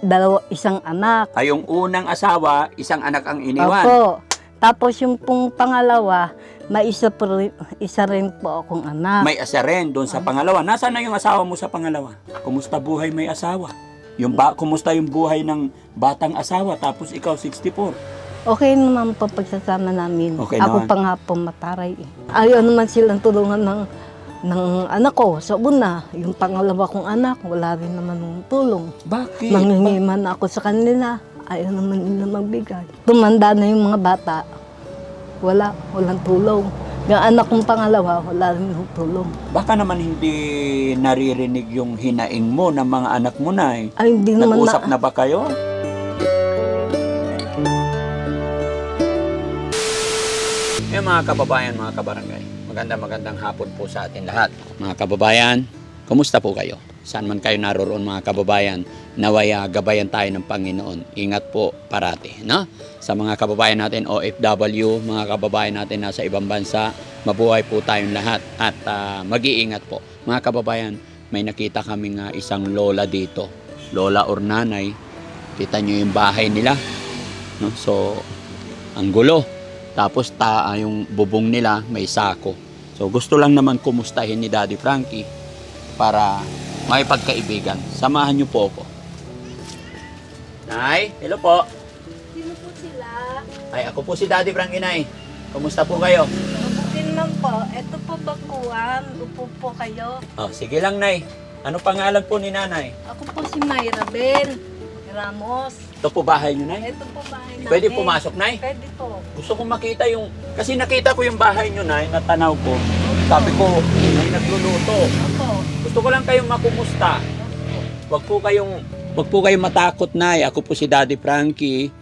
dalawa, isang anak. Ay, yung unang asawa, isang anak ang iniwan. Opo. Tapos yung pong pangalawa, may isa, po isa rin po akong anak. May asa rin doon sa pangalawa. Nasaan na yung asawa mo sa pangalawa? Kumusta buhay may asawa? Yung ba, kumusta yung buhay ng batang asawa tapos ikaw 64? Okay naman po pagsasama namin. Okay Ako naman. pa nga po mataray eh. Ayaw naman silang tulungan ng, ng anak ko. Sa una, yung pangalawa kong anak, wala rin naman ng tulong. Bakit? Manghingi man ako sa kanila, ayaw naman nila magbigay. Tumanda na yung mga bata, wala, walang tulong. Yung anak kong pangalawa, wala rin ng tulong. Baka naman hindi naririnig yung hinaing mo ng mga anak mo na eh. Ay, hindi naman Nag-usap na, na ba kayo? Eh mga kababayan, mga kabarangay, magandang magandang hapon po sa atin lahat. Mga kababayan, kumusta po kayo? Saan man kayo naroon mga kababayan, nawaya gabayan tayo ng Panginoon. Ingat po parati, no? Sa mga kababayan natin OFW, mga kababayan natin nasa ibang bansa, mabuhay po tayong lahat at ah, mag-iingat po. Mga kababayan, may nakita kaming ah, isang lola dito. Lola or nanay, kita nyo yung bahay nila. No? So, ang gulo. Tapos ta, yung bubong nila may sako. So gusto lang naman kumustahin ni Daddy Frankie para may pagkaibigan. Samahan niyo po ako. Nay, hello po. Sino po sila? Ay, ako po si Daddy Frankie, Nay. Kumusta po kayo? Mabuti naman po. Ito po bakuan. Upo po kayo. Oh, sige lang, Nay. Ano pangalan po ni Nanay? Ako po si Mayra Bel Ramos. Ito po bahay niyo, Nay? Ito po bahay namin. Pwede pumasok, Nay? Pwede po. Gusto kong makita yung... Kasi nakita ko yung bahay niyo, Nay, natanaw ko. Sabi ko, may nagluluto. Opo. Gusto ko lang kayong makumusta. Wag po kayong wag po kayong matakot na. Ako po si Daddy Frankie.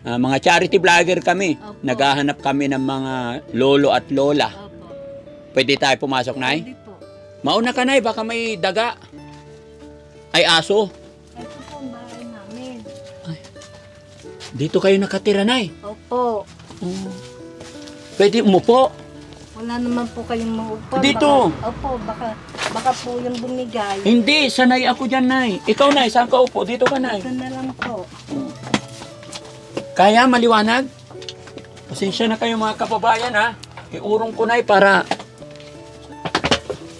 Ah, mga charity vlogger kami. Opo. Naghahanap kami ng mga lolo at lola. Opo. Pwede tayo pumasok, Nay? Pwede po. Mauna ka, Nay. Baka may daga. Ay, aso. Dito kayo nakatira, Nay. Opo. Pwede umupo. Wala naman po kayong maupo. Dito. Baka, opo, baka, baka po yung bumigay. Hindi, sanay ako dyan, Nay. Ikaw, Nay, saan ka upo? Dito ka, Nay. Ito na lang po. Kaya maliwanag? Pasensya na kayo mga kababayan ha. Iurong ko na para...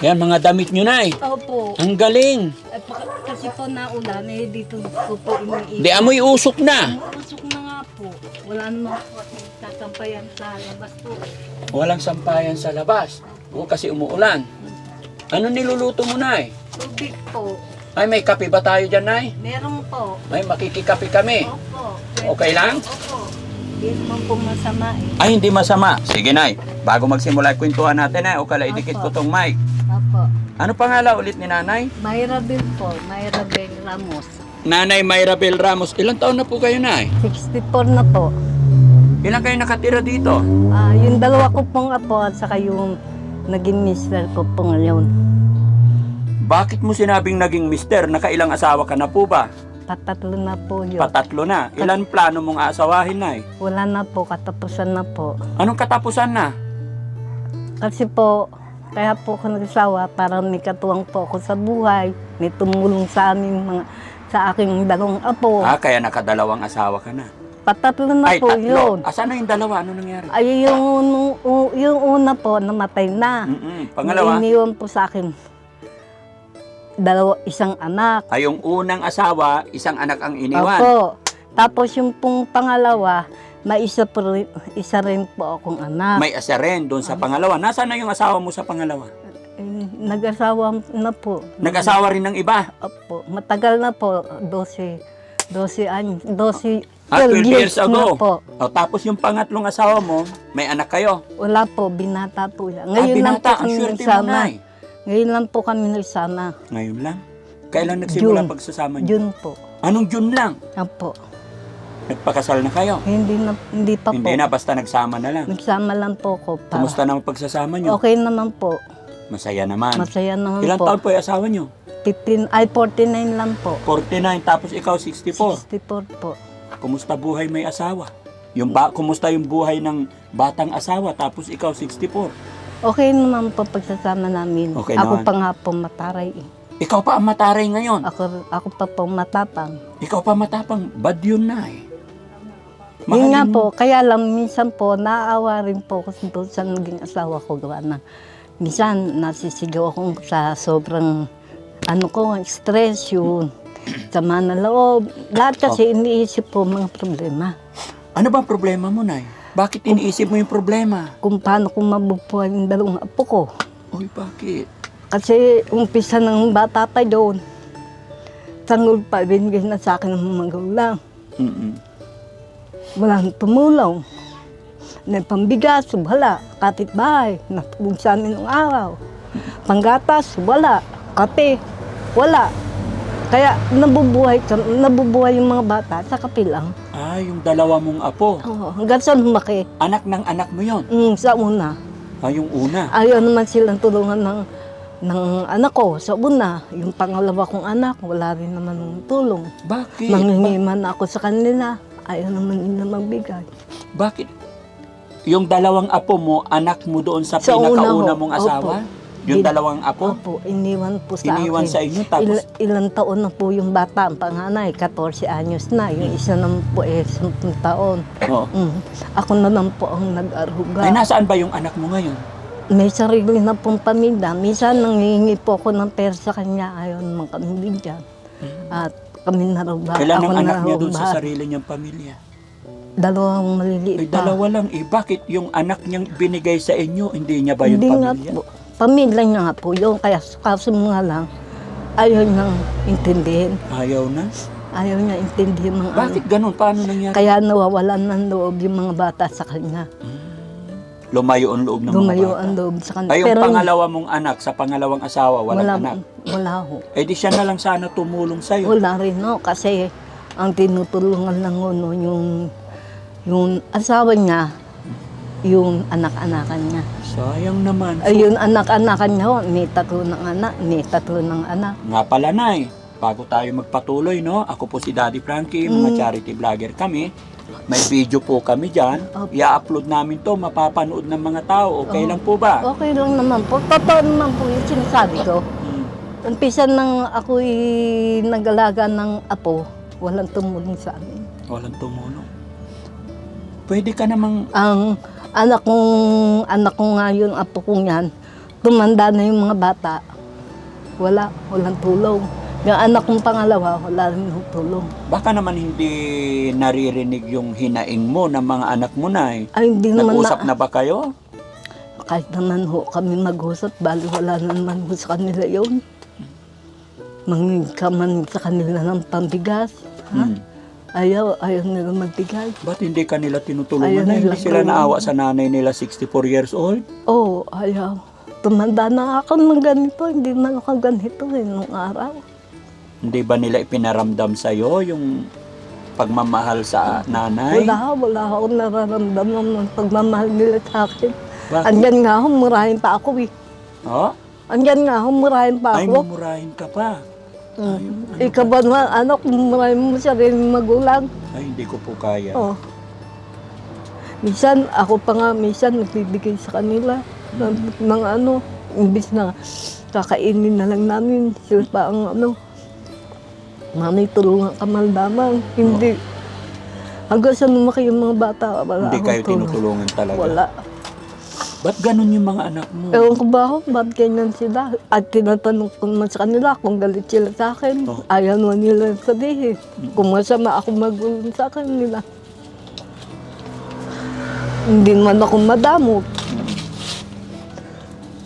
Yan, mga damit nyo na Opo. Ang galing. At baka, kasi po naulan eh, dito ko po iniisip. Di amoy usok na. Usok na po. Wala naman po at tatampayan sa labas po. Walang sampayan sa labas. O, kasi umuulan. Ano niluluto mo, Nay? Tubig po. Ay, may kape ba tayo dyan, Nay? Meron po. Ay, makikikape kami. Opo. Okay lang? Opo. Hindi naman po masama eh. Ay, hindi masama. Sige, Nay. Bago magsimula kwentuhan natin, Nay, o kala idikit ko tong mic. Opo. Ano pangalan ulit ni Nanay? Mayra Bill po. Mayra Bill Ramos. Nanay Mayra Bel Ramos. Ilang taon na po kayo, Nay? 64 na po. Ilang kayo nakatira dito? Ah, yung dalawa ko pong apo at saka yung naging mister ko po ngayon. Bakit mo sinabing naging mister? Nakailang asawa ka na po ba? Patatlo na po yun. Patatlo na. Ilan plano mong aasawahin na eh? Wala na po, katapusan na po. Anong katapusan na? Kasi po, kaya po ako nagsawa para may katuwang po ako sa buhay. May tumulong sa amin mga sa aking dalawang apo. Ah, kaya nakadalawang asawa ka na. Patatlo na Ay, po yun. tatlo. Asan na yung dalawa? Ano nangyari? Ay, yung, u- yung una po, namatay na. Mm-mm. Pangalawa, Iniwan po sa akin dalawa, isang anak. ay yung unang asawa, isang anak ang iniwan. Opo. Tapos yung pong pangalawa, may isa, po rin, isa rin po akong anak. May asa rin doon sa pangalawa. Nasaan na yung asawa mo sa pangalawa? Eh, Nag-asawa na po. Nag-asawa rin ng iba. Opo. Matagal na po. 12, 12 anos. 12, Ah, 12 years na ago. po. O, tapos yung pangatlong asawa mo, may anak kayo. Wala po. Binata po. Ah, Ngayon lang po binata. Ang kami swerte mo nagsama. na eh. Ngayon lang po kami nagsama. Ngayon lang. Kailan nagsimula June. pagsasama niyo? June po. Anong June lang? Opo. Nagpakasal na kayo? Hindi na, hindi pa Hindi po. na, basta nagsama na lang. Nagsama lang po ko. Para. Kumusta naman pagsasama nyo? Okay naman po. Masaya naman. Masaya naman Ilang po. taon po yung asawa nyo? 15, ay 49 lang po. 49, tapos ikaw 64. 64 po. Kumusta buhay may asawa? Yung ba, kumusta yung buhay ng batang asawa tapos ikaw 64? Okay naman po pagsasama namin. Okay Ako naman. pa nga po mataray eh. Ikaw pa ang mataray ngayon. Ako, ako pa po matapang. Ikaw pa matapang. Bad yun na eh. Yun nga Mahalin po, kaya lang minsan po, naaawa rin po kasi doon sa naging asawa ko gawa na. Minsan, nasisigaw ako sa sobrang, ano ko, stress yun. Sama na loob. Lahat kasi iniisip po mga problema. Ano ba ang problema mo, Nay? Bakit iniisip mo yung problema? Kung paano ko mabubuhay yung dalawang apo ko. Uy, bakit? Kasi umpisa ng bata pa doon. Tanggol pa, binigay na sa akin ng mga magulang. Mm-mm. Walang tumulong. Na pambigas, wala. Kapitbahay, natulong sa amin ng araw. Panggatas, wala. Kape, wala. Kaya nabubuhay, nabubuhay yung mga bata sa kape lang. Ah, yung dalawa mong apo. Oo, hanggang sa lumaki. Anak ng anak mo yon. Mm, sa una. Ah, yung una. Ayaw naman silang tulungan ng, ng anak ko. Sa una, yung pangalawa kong anak, wala rin naman ng tulong. Bakit? Mangingi man ako sa kanila, ayaw naman nila magbigay. Bakit? Yung dalawang apo mo, anak mo doon sa, Sa pinakauna una mong asawa? Yung Din- dalawang apo? Opo, iniwan po sa Iniwan akin. sa inyo, tapos Il- ilang taon na po yung bata, ang panganay, 14 anyos na. Yung isa naman po eh, 10 taon. Oo. Mm. Ako na lang po ang nag-aruga. Ay, nasaan ba yung anak mo ngayon? May sarili na pong pamilya. Minsan nangingi po ako ng pera sa kanya, ayaw naman kami bigyan. At kami na raw ba? Kailan ang na anak niya doon sa sarili niyang pamilya? Dalawang maliliit Ay, pa. dalawa lang. Eh, bakit yung anak niyang binigay sa inyo, hindi niya ba yung Hindi nga pamilya? po. Pamilya niya nga po yun. Kaya kaso nga lang, ayaw niyang intindihin. Ayaw na? Ayaw niya intindihin mga. Bakit ganun? Paano nangyari? Kaya nawawalan ng loob yung mga bata sa kanya. Lumayo ang loob ng Lumayo mga ang bata. loob sa kanya. Ay, yung pangalawa mong anak sa pangalawang asawa, walang wala, anak. wala ho. Eh, di siya na lang sana tumulong sa'yo. Wala rin no, kasi ang tinutulungan lang no, yung, yung asawa niya, yung anak-anakan niya. Sayang naman. Ay, yung anak-anakan niya, ho, may tatlo ng anak, may tatlo ng anak. Nga pala, Nay, bago tayo magpatuloy, no? Ako po si Daddy Frankie, mga Mm. charity vlogger kami. May video po kami dyan. Opo. I-upload namin to, mapapanood ng mga tao. Okay Oo. lang po ba? Okay lang naman po. Totoo naman po yung sinasabi ko. Mm. Umpisa nang ako'y nag-alaga ng apo, walang tumulong sa amin. Walang tumulong. Pwede ka namang... Ang anak kong, anak ko nga yun, apo kong yan, tumanda na yung mga bata. Wala, walang tulong. Yung anak kong pangalawa, wala rin yung tulong. Baka naman hindi naririnig yung hinaing mo ng mga anak mo na eh. Ay, hindi naman Nag-usap na, na ba kayo? kahit naman ho kami mag-usap, bali wala na naman ho sa kanila yun. Manging ka man sa kanila ng pambigas. Ha? Hmm. Ayaw, ayaw nila magbigay. Ba't hindi ka nila tinutulungan Ayaw na? Hindi nila sila naawa sa nanay nila 64 years old? Oo, oh, ayaw. Tumanda na ako ng ganito, hindi man ako ganito eh, nung araw. Hindi ba nila ipinaramdam sa'yo yung pagmamahal sa nanay? Wala, wala ako nararamdaman ng pagmamahal nila sa akin. Bakit? Andyan nga ako, murahin pa ako eh. Oh? Andyan nga ako, murahin pa Ay, ako. mumurahin ka pa. Mm. Ikaw ba naman, anak, murahin mo sarili magulang. Ay, hindi ko po kaya. Oh. Minsan, ako pa nga, minsan nagbibigay sa kanila ng, ng ano, imbis na kakainin na lang namin, sila pa ang ano, Mami, tulungan ka man lamang. Hindi. Hanggang sa lumaki yung mga bata, wala hindi akong kayo tulong. tinutulungan talaga. Wala. Ba't ganun yung mga anak mo? Ewan ko ba ako, ba't ganyan sila? At tinatanong ko naman sa kanila kung galit sila sa akin. Oh. Ayaw naman nila sabihin. Kung masama ako magulang sa kanila. Hindi naman ako madamot.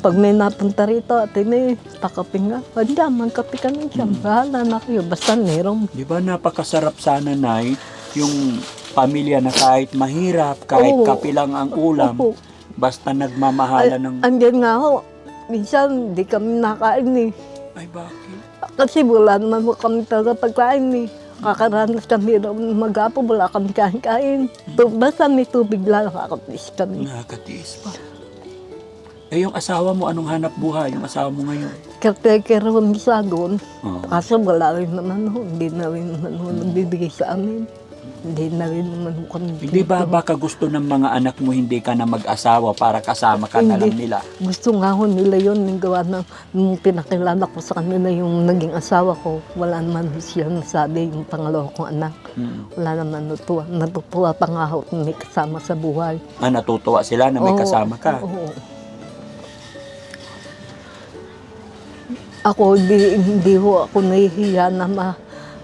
Pag may napunta rito, ate may pakaping nga. Hindi, magkape ka na siya. Bahala na kayo. Basta meron. Di ba napakasarap sana, Nay, yung pamilya na kahit mahirap, kahit Oo. kape lang ang ulam, Opo. Basta nagmamahala ng... Andyan nga ako. Minsan, di kami nakain eh. Ay, bakit? Kasi wala naman mo kami talaga pagkain eh. Kakaranas kami raw magapo, wala kami kain-kain. Tu- Basta may tubig lang, nakakatis kami. Nakakatiis pa. Eh, yung asawa mo, anong hanap buhay? Yung asawa mo ngayon? Caretaker kami sa agon. Oh. Kaso wala rin naman ho, hindi na rin naman ho nagbibigay sa amin. Hindi na rin naman kami. Hindi ba baka gusto ng mga anak mo hindi ka na mag-asawa para kasama ka na lang Hindi. nila? Gusto nga ho nila yun, yung gawa ng nung pinakilala ko sa kanila yung naging asawa ko. Wala naman ho siya nasabi yung pangalawa kong anak. Mm. Wala naman natutuwa. Natutuwa pa nga ho may kasama sa buhay. Ah, natutuwa sila na may Oo, kasama ka. Oo. Ako, hindi, hindi ho ako nahihiya na ma,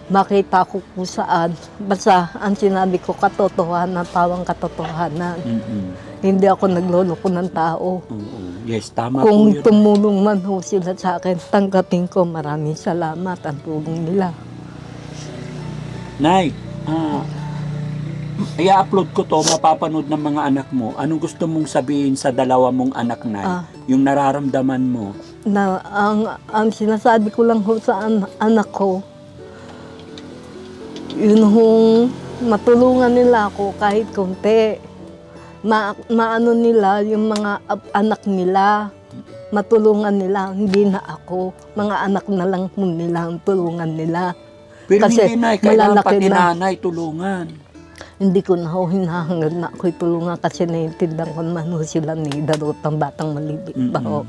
makita ko kung saan. Basta ang sinabi ko, katotohanan, pawang katotohanan. Mm-mm. Hindi ako nagloloko ng tao. Oo. Yes, tama po Kung yun. tumulong man ho sila sa akin, tanggapin ko. Maraming salamat ang tulong nila. Nay, ah, i-upload ko to, mapapanood ng mga anak mo. Anong gusto mong sabihin sa dalawa mong anak, Nay? Ah. Yung nararamdaman mo. Na ang, ang sinasabi ko lang ho sa an- anak ko, yun hong matulungan nila ako kahit konti. Ma, maano nila yung mga anak nila, matulungan nila, hindi na ako. Mga anak na lang po nila ang tulungan nila. Pero Kasi hindi, Nay. Kailangan malalaki pati na. nanay tulungan. Hindi ko na ho hinahangad na ako'y tulungan kasi naiintindihan ko naman ho sila ni Darot ang batang malibig pa ho.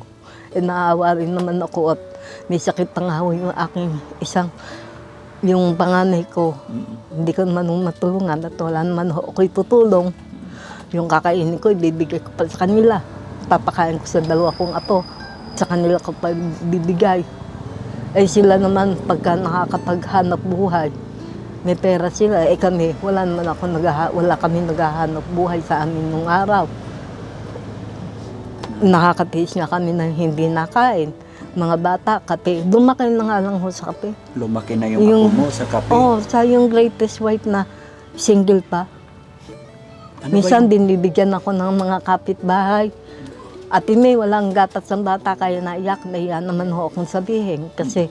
E naawa rin naman ako at may sakit pa nga ho yung aking isang yung panganay ko. Hindi ko naman matulungan at wala naman ako'y tutulong. Yung kakainin ko, ibibigay ko pa sa kanila. Papakain ko sa dalawa kong apo. Sa kanila ko pa bibigay. Eh sila naman pagka nakakapaghanap buhay, may pera sila. Eh kami, wala naman ako naghaha, wala kami naghahanap buhay sa amin nung araw. Nakakatiis nga kami ng hindi nakain. Mga bata, kape. Dumaki na nga lang ho sa kape. Lumaki na yung, Yung- ako mo sa kape. Oo, oh, sa yung greatest white na single pa. Ano Minsan yung- din bibigyan ako ng mga kapitbahay. Ate May, walang gatas ng bata, kaya naiyak. Nahiya naman ho akong sabihin. Kasi,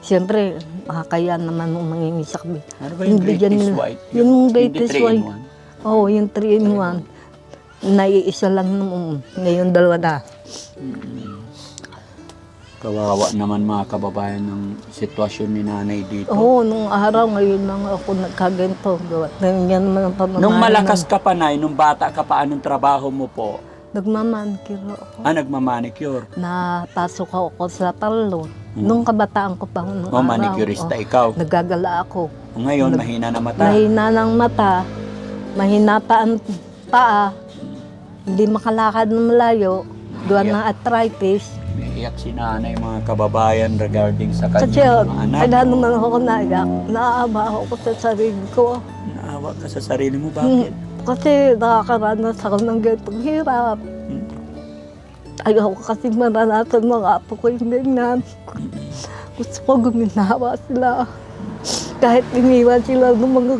siyempre, makakaya naman ho mangingi sa kabi. Ano ba yung greatest nila. white? Yung Hindi greatest white. Oo, oh, yung 3 in 1. Naiisa lang nung ngayon dalawa na. Kawawa naman mga kababayan ng sitwasyon ni nanay dito. Oo, nung araw, ngayon lang ako nagkaganto. Gawa. Yan naman ang pamamahay. Nung malakas ng- ka pa, Nay, nung bata ka pa, anong trabaho mo po? Nagmamanikiro ako. Ah, nagmamanicure. Napasok ako sa parlor. Nung kabataan ko pa nung O, araw. Hmm. manicurista oh, ikaw. Nagagala ako. Ngayon, Nag- mahina na mata. Mahina ng mata, mahina pa ang paa, hindi makalakad ng malayo, gawa Yeah. ng arthritis. Iyak si nanay mga kababayan regarding sa Kasi kanyang mga anak. kaya naman ako naiyak, naaawa ako sa sarili ko. Naawa ka sa sarili mo, Hmm, bakit? Kasi nakakaranas ako ng ganitong hirap. Hmm. Ayaw ko kasi maranasan mga apo ko yung ganyan. Gusto ko guminawa sila. Kahit iniwan sila ng mga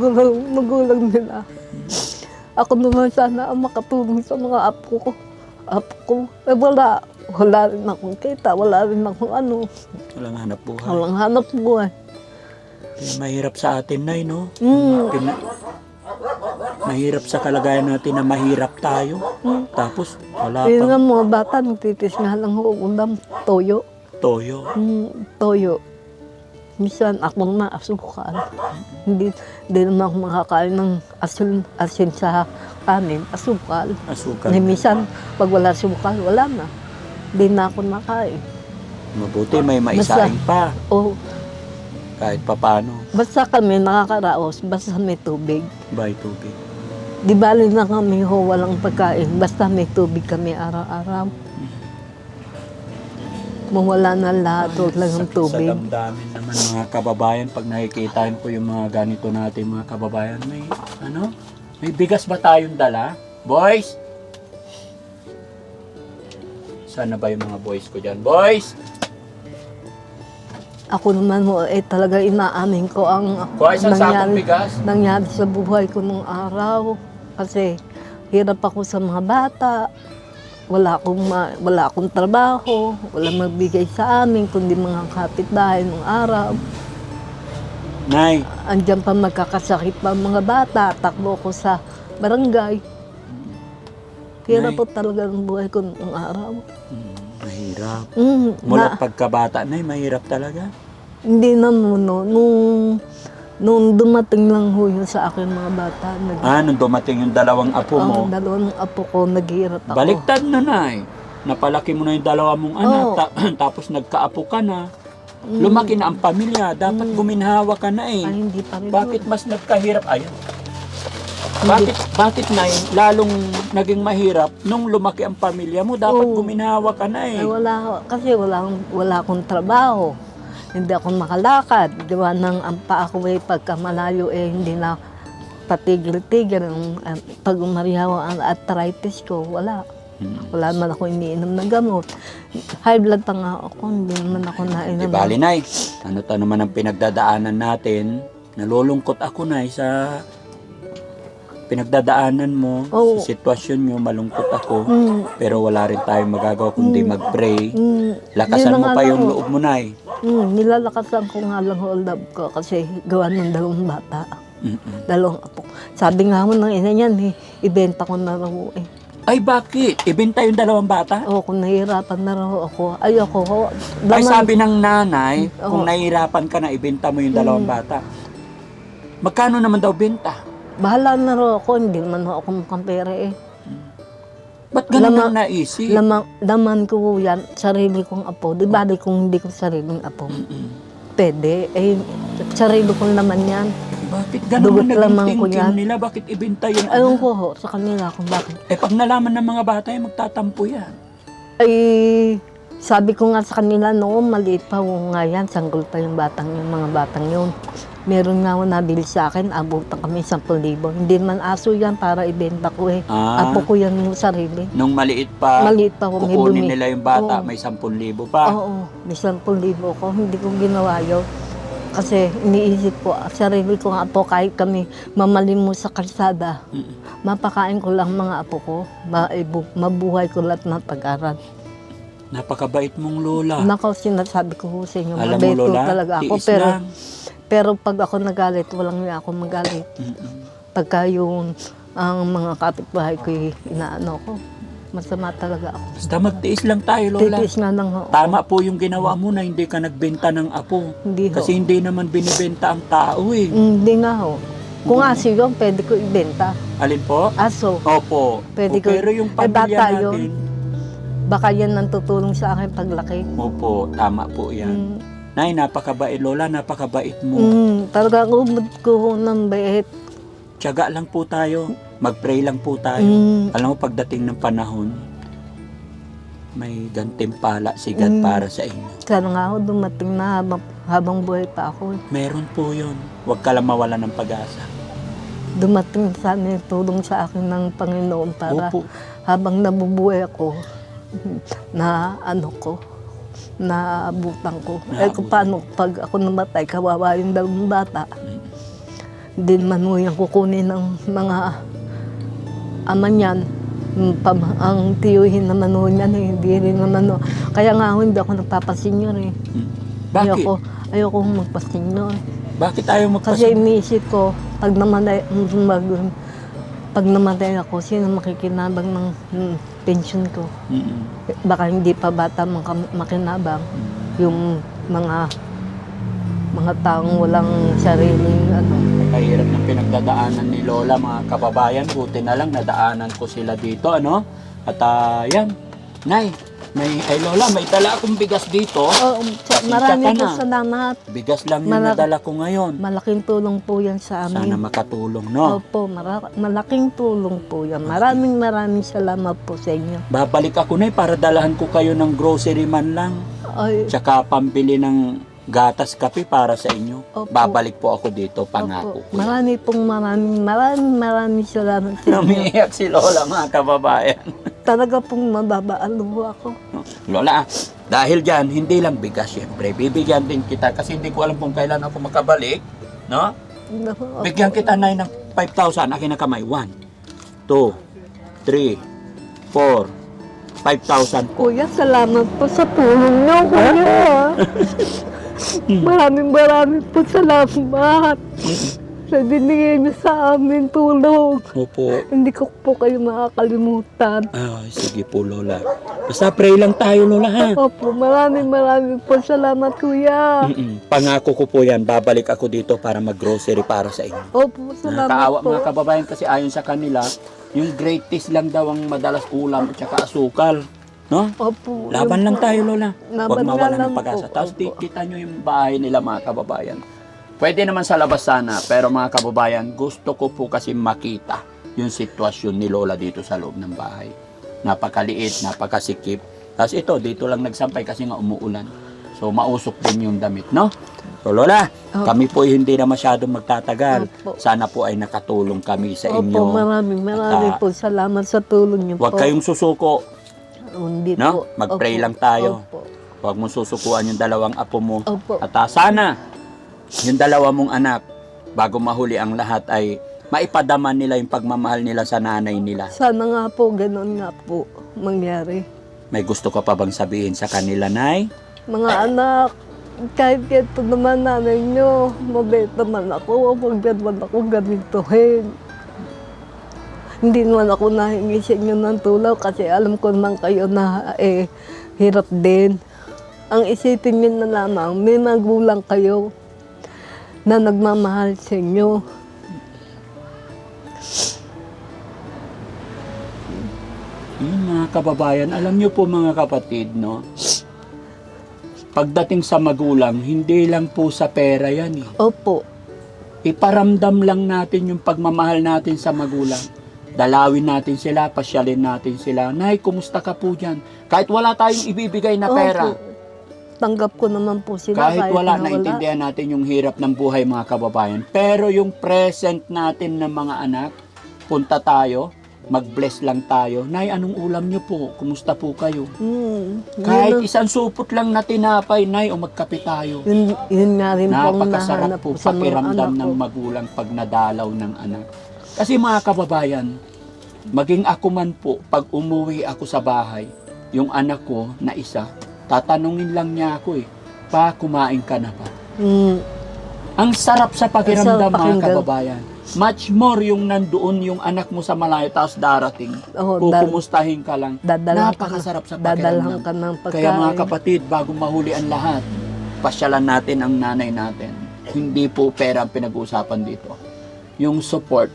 magulang nila. Ako naman sana ang makatulong sa mga apo ko. Apo ko, eh wala. Wala rin akong kita, wala rin akong ano. Walang hanap buhay. Walang hanap buhay. Kaya mahirap sa atin, Nay, no? Mm. Pina- mahirap sa kalagayan natin na mahirap tayo. Tapos, wala Yun nga pang mga bata, nagtitis nga lang ho, ulam, toyo. toyo. Mm, toyo. Minsan ako na asukal. Hindi, hindi naman ako makakain ng asin, asin sa kanin, asukal. Asukal. Minsan, pag wala sukal, wala na. Hindi na ako nakain. Mabuti may maisaing pa. O, Kahit papano. basta kami nakakaraos, basta may tubig. By tubig. Di bali na kami ho, walang pagkain, basta may tubig kami araw-araw. Mawala na lahat, huwag lang ang Sakit tubig. Sa damdamin naman mga kababayan, pag nakikita ko yung mga ganito natin mga kababayan, may ano? May bigas ba tayong dala? Boys? Sana ba yung mga boys ko dyan? Boys! Ako naman mo, eh talaga inaamin ko ang Kuha isang sakong bigas. nangyari sa buhay ko nung araw. Kasi hirap ako sa mga bata. Wala akong, ma- wala akong trabaho. Wala magbigay sa amin, kundi mga kapitbahay nung araw. Nay, Andiyan pa magkakasakit pa ang mga bata. Takbo ko sa barangay. Hirap po talaga ang buhay ko nung araw. hmm, mahirap. Mm, Mula na- pagkabata, Nay, mahirap talaga. Hindi naman, no. Nung Noong dumating lang ho yun sa akin mga bata, nag Ah, nung dumating yung dalawang apo mo, oh, dalawang apo ko, naghihirap ako. baliktad na nay. Napalaki mo na yung dalawa mong anak, Oo. ta- tapos nagkaapo ka na. Lumaki na ang pamilya, dapat guminhawa ka na eh. Ay, hindi pa rin. Bakit mas nagkahirap? Ayun. Bakit, bakit na lalong naging mahirap nung lumaki ang pamilya mo? Dapat Oo. guminhawa ka na eh. Ay, wala, kasi wala, akong- wala akong trabaho. Hindi ako makalakad. Diba, nang ang paa ko ay pagka malayo eh, hindi na patigil-tigil. Ang, ang, pag umarihaw ang arthritis ko, wala. Hmm. Wala man ako iniinom ng gamot. High blood pa nga ako, hindi naman ako nainom. Di bali, Nay. Ano to naman ang pinagdadaanan natin? Nalulungkot ako, Nay, sa pinagdadaanan mo, Oo. sa sitwasyon nyo, malungkot ako. Mm, Pero wala rin tayong magagawa kundi mag-pray. mm, Lakasan yun na mo pa lang yung loob mo, Nay. Mm, nilalakasan ko nga lang hold up ko kasi gawa ng dalawang bata. Mm-mm. Dalawang apo. Sabi nga mo ng ina niyan, eh, ibenta ko na raw eh. Ay, bakit? Ibenta yung dalawang bata? Oo, kung nahihirapan na raw ako. Ayoko. Ay, sabi ng nanay, Oo. kung nahihirapan ka na, ibenta mo yung dalawang Mm. bata. Magkano naman daw benta? Bahala na raw ako, hindi naman ho ako mukhang pera eh. Ba't ganun Lama- ang naisip? Laman, laman ko yan, sarili kong apo. Di ba di kung hindi ko sariling apo? Mm-mm. Pwede. Eh, sarili ko naman yan. Bakit ganun Dugot ang naging lamang ko thinking yan. nila? Bakit ibenta yung anak? ko ho sa kanila kung bakit. Eh, pag nalaman ng mga bata, eh, magtatampo yan. Ay, sabi ko nga sa kanila noon, maliit pa ho nga yan, sanggol pa yung batang yung mga batang yun. Meron nga ho nabili sa akin, abutan kami 10,000. Hindi man aso yan para ibenta ko eh. Ah, Apo ko yan yung sarili. nung maliit pa, Maliit pa may kukunin nila yung bata, Oo. may 10,000 pa. Oo, may 10,000 ko. Hindi ko ginawa yun. Kasi iniisip ko, ah, sarili ko nga po, kahit kami mamalimos sa kalsada, Mm-mm. mapakain ko lang mga apo ko, maibu- mabuhay ko lahat ng pag-aral. Napakabait mong lola. Nakaw, sinasabi ko ho sa inyo, Alam mo, mabait ko lola, talaga ako. tiis Pero, lang. Pero pag ako nagalit, walang niya ako magalit. Pagka yung ang mga kapitbahay ko inaano ko, masama talaga ako. Basta magtiis lang tayo, lola. Titis nga lang ho. Tama po yung ginawa mo na hindi ka nagbenta ng apo. Hindi ho. Kasi hindi naman binibenta ang tao eh. Hindi nga ho. Kung aso yun, pwede ko ibenta. Alin po? Aso, Opo. Pwede ko- Pero yung Eh, pamilya bata yun. natin. baka yan ang tutulong sa akin paglaki. Opo, tama po yan. Mm, Nay, napakabait. Lola, napakabait mo. mm, talaga umod ko ng bait. Tiyaga lang po tayo. Mag-pray lang po tayo. Mm, Alam mo, pagdating ng panahon, may gantimpala si God Mm. para sa inyo. sana nga ho dumating na habang, habang buhay pa ako. Meron po yun. Huwag ka lang mawala ng pag-asa. Dumating sana yung tulong sa akin ng Panginoon para Opo. habang nabubuhay ako, na ano ko, naabutan ko. Eh kung paano pag ako namatay, kawawa yung dalawang bata. Hindi naman mo yung kukunin ng mga ama niyan. Pam- ang tiyuhin naman ho niyan, eh, hindi rin naman ho. Kaya nga ho, hindi ako nagpapasinyor eh. Mm. Bakit? Ayoko, ayoko magpasinyor. Bakit ayaw Kasi magpasin? iniisip ko, pag namatay, mag, pag namatay ako, sino makikinabang ng mm, pension ko? Mm-mm. Baka hindi pa bata makinabang. Mm. Yung mga mga taong walang sariling ano. Kahirap ng pinagdadaanan ni Lola, mga kababayan. Buti na lang, nadaanan ko sila dito, ano? At ah, yan. Nay, may, ay Lola, may tala akong bigas dito. Oh, Pasensya ka marami po na. salamat. Bigas lang yung Malaki- nadala ko ngayon. Malaking tulong po yan sa Sana amin. makatulong, no? Opo, mara- malaking tulong po yan. Maraming maraming salamat po sa inyo. Babalik ako na para dalahan ko kayo ng grocery man lang. Ay, Tsaka pambili ng gatas kape para sa inyo. Opo. Babalik po ako dito, pangako opo. ko. yan. Marami pong maraming maraming maraming salamat sa inyo. Umiiyak si Lola, mga kababayan. Talaga pong mababaalo ako. Lola, dahil dyan, hindi lang bigas syempre. Bibigyan din kita kasi hindi ko alam kung kailan ako makabalik. No? Opo. Bigyan kita na ng 5,000. Akin na kamay. 1, 2, 3, 4, 5,000 po. Kuya, salamat po sa tulong niyo, kuya. maraming maraming po salamat. Na binigay niyo sa amin tulong. Opo. Hindi ko po kayo makakalimutan. Ay, sige po, Lola. Basta pray lang tayo, Lola, ha? Opo, maraming maraming po salamat, kuya. Mm-mm. Pangako ko po yan, babalik ako dito para mag-grocery para sa inyo. Opo, salamat Nakakaawa po. mga kababayan kasi ayon sa kanila, yung greatest lang daw ang madalas ulam at saka asukal. No? Opo. Laban lang po. tayo, Lola. Laban Huwag nga mawalan lang ng pag-asa. po. Tapos Opo. di- kita nyo yung bahay nila mga kababayan. Pwede naman sa labas sana, pero mga kababayan, gusto ko po kasi makita yung sitwasyon ni Lola dito sa loob ng bahay. Napakaliit, napakasikip. Tapos ito, dito lang nagsampay kasi nga umuulan. So, mausok din yung damit, no? So, Lola, Opo. kami po hindi na masyadong magtatagal. Opo. Sana po ay nakatulong kami sa inyo. Opo, maraming maraming At, ah, po salamat sa tulong niyo po. Huwag kayong susuko. Hindi no? po. Mag-pray Opo. lang tayo. Opo. Huwag mong susukuan yung dalawang apo mo. Opo. At ah, sana, yung dalawa mong anak, bago mahuli ang lahat ay maipadaman nila yung pagmamahal nila sa nanay nila. Sana nga po, ganun nga po mangyari. May gusto ka pa bang sabihin sa kanila, Nay? Mga anak, kahit ito naman nanay nyo, mabait naman ako, huwag naman ako ganituhin. Hindi naman ako nahingi sa inyo ng tulong kasi alam ko naman kayo na eh, hirap din. Ang isipin nyo na lamang, may magulang kayo na nagmamahal sa inyo. Yun, mga kababayan, alam niyo po mga kapatid, no? Pagdating sa magulang, hindi lang po sa pera yan eh. Opo, Iparamdam lang natin yung pagmamahal natin sa magulang. Dalawin natin sila, pasyalin natin sila. Nay, kumusta ka po dyan? Kahit wala tayong ibibigay na pera. Opo. Tanggap ko naman po sila Kahit wala, na naintindihan natin yung hirap ng buhay mga kababayan. Pero yung present natin ng mga anak, punta tayo, mag-bless lang tayo. Nay, anong ulam nyo po? Kumusta po kayo? Hmm, Kahit yun, isang supot lang na tinapay, Nay, o magkape tayo. yun, yun nga rin Napakasarap po sa pakiramdam ng magulang pag nadalaw ng anak. Kasi mga kababayan, maging ako man po, pag umuwi ako sa bahay, yung anak ko na isa, tatanungin lang niya ako eh, pa, kumain ka na ba? Hmm, Ang sarap sa pakiramdam sarap mga kababayan. Much more yung nandoon yung anak mo sa malayo tapos darating. oh, Kukumustahin ka lang. Napakasarap sa pakiramdam. ka ng pagkain. Kaya mga kapatid, bago mahuli ang lahat, pasyalan natin ang nanay natin. Hindi po pera ang pinag-uusapan dito. Yung support,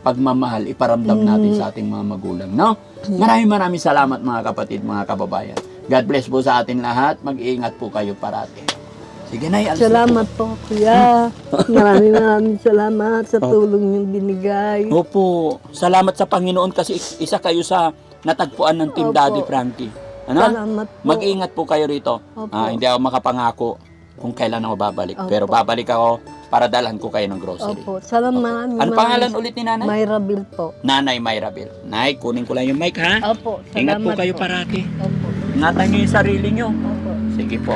pagmamahal, iparamdam natin sa ating mga magulang. No? Maraming maraming salamat mga kapatid, mga kababayan. God bless po sa atin lahat. Mag-iingat po kayo parati. Sige na. Salamat po, kuya. Maraming maraming salamat sa tulong niyong binigay. Opo. Salamat sa Panginoon kasi isa kayo sa natagpuan ng Team Opo. Daddy Frankie. Ano? Salamat po. Mag-ingat po kayo rito. Opo. Ah, hindi ako makapangako kung kailan ako babalik. Opo. Pero babalik ako para dalhan ko kayo ng grocery. Opo, salamat maraming Ano pangalan ulit ni nanay? Myra Bill po. Nanay Myra Bill. Nay, kunin ko lang yung mic ha. Opo, salamat Ingat po kayo parati. Opo, Ingatan niyo yung sarili niyo. opo. Sige po.